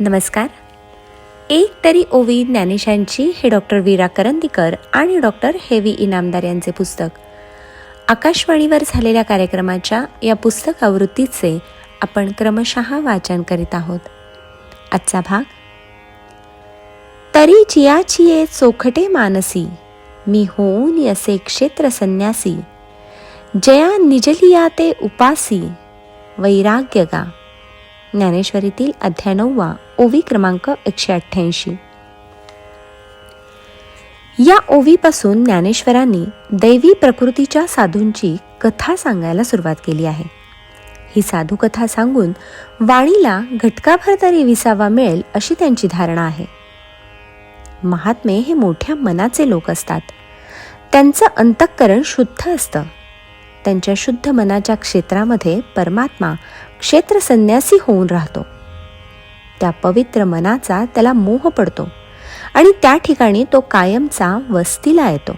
नमस्कार. एक तरी ओवी ज्ञानेशांची हे डॉक्टर वीरा करंदीकर आणि डॉक्टर हेवी इनामदार यांचे पुस्तक. आकाशवाणीवर झालेल्या कार्यक्रमाच्या या पुस्तक आवृत्तीचे आपण क्रमशः वाचन करीत आहोत. आजचा भाग तरी चियाचिये चोखटे मानसी मी होऊन असे क्षेत्र संन्यासी जया निजलिया ते उपासी वैराग्य गा ज्ञानेश्वरीतील अध्याय नववा ओवी क्रमांक एकशे अठ्ठ्याऐंशी. या ओवीपासून ज्ञानेश्वरांनी दैवी प्रकृतीच्या साधूंची कथा सांगायला सुरुवात केली आहे. ही साधू कथा सांगून वाणीला घटकाभर तरी विसावा मिळेल अशी त्यांची धारणा आहे. महात्मे हे मोठ्या मनाचे लोक असतात. त्यांचं अंतःकरण शुद्ध असतं. त्यांच्या शुद्ध मनाच्या क्षेत्रामध्ये परमात्मा क्षेत्र संन्यासी होऊन राहतो. त्या पवित्र मनाचा त्याला मोह पडतो आणि त्या ठिकाणी तो कायमचा वस्तीला येतो.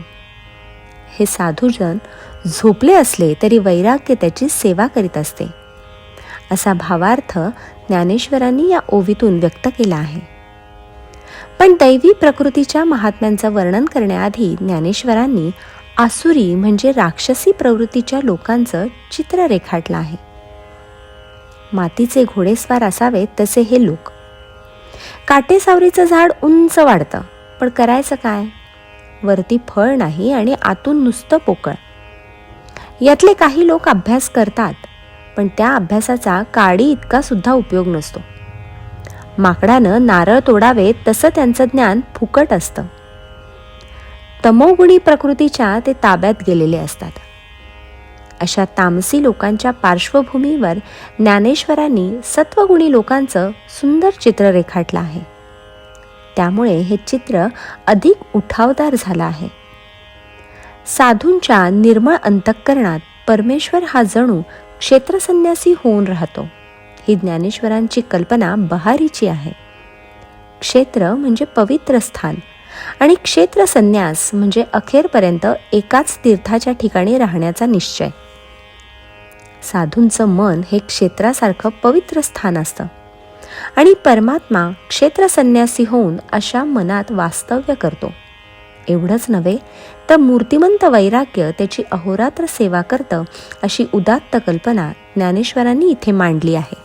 हे साधूजन झोपले असले तरी वैराग्य त्याची सेवा करीत असते. असा भावार्थ ज्ञानेश्वरांनी या ओवीतून व्यक्त केला आहे. पण दैवी प्रकृतीच्या महात्म्यांचं वर्णन करण्याआधी ज्ञानेश्वरांनी आसुरी म्हणजे राक्षसी प्रवृत्तीच्या लोकांचं चित्र रेखाटलं आहे. मातीचे घोडेस्वार असावेत तसे हे लोक. काटेसावरीचं झाड उंच वाढतं पण करायचं काय? वरती फळ नाही आणि आतून नुसतं पोकळ. यातले काही लोक अभ्यास करतात पण त्या अभ्यासाचा काडी इतका सुद्धा उपयोग नसतो. माकडानं नारळ तोडावेत तसं त्यांचं ज्ञान फुकट असतं. तमोगुणी प्रकृतीच्या ते ताब्यात गेलेले असतात. अशा तामसी लोकांच्या पार्श्वभूमीवर ज्ञानेश्वरांनी सत्वगुणी लोकांचं सुंदर चित्र रेखाटलं आहे. त्यामुळे हे चित्र अधिक उठावदार झालं आहे. साधूंच्या निर्मळ अंतःकरणात परमेश्वर हा जणू क्षेत्रसन्यासी होऊन राहतो. ही ज्ञानेश्वरांची कल्पना बहारीची आहे. क्षेत्र म्हणजे पवित्र स्थान आणि क्षेत्र संन्यास म्हणजे अखेरपर्यंत एकाच तीर्थाच्या ठिकाणी राहण्याचा निश्चय. साधूंचं मन हे क्षेत्रासारखं पवित्र स्थान असतं. आणि परमात्मा क्षेत्र संन्यासी होऊन अशा मनात वास्तव्य करतो. एवढंच नव्हे तर मूर्तिमंत वैराग्य त्याची अहोरात्र सेवा करतं अशी उदात्त कल्पना ज्ञानेश्वरांनी इथे मांडली आहे.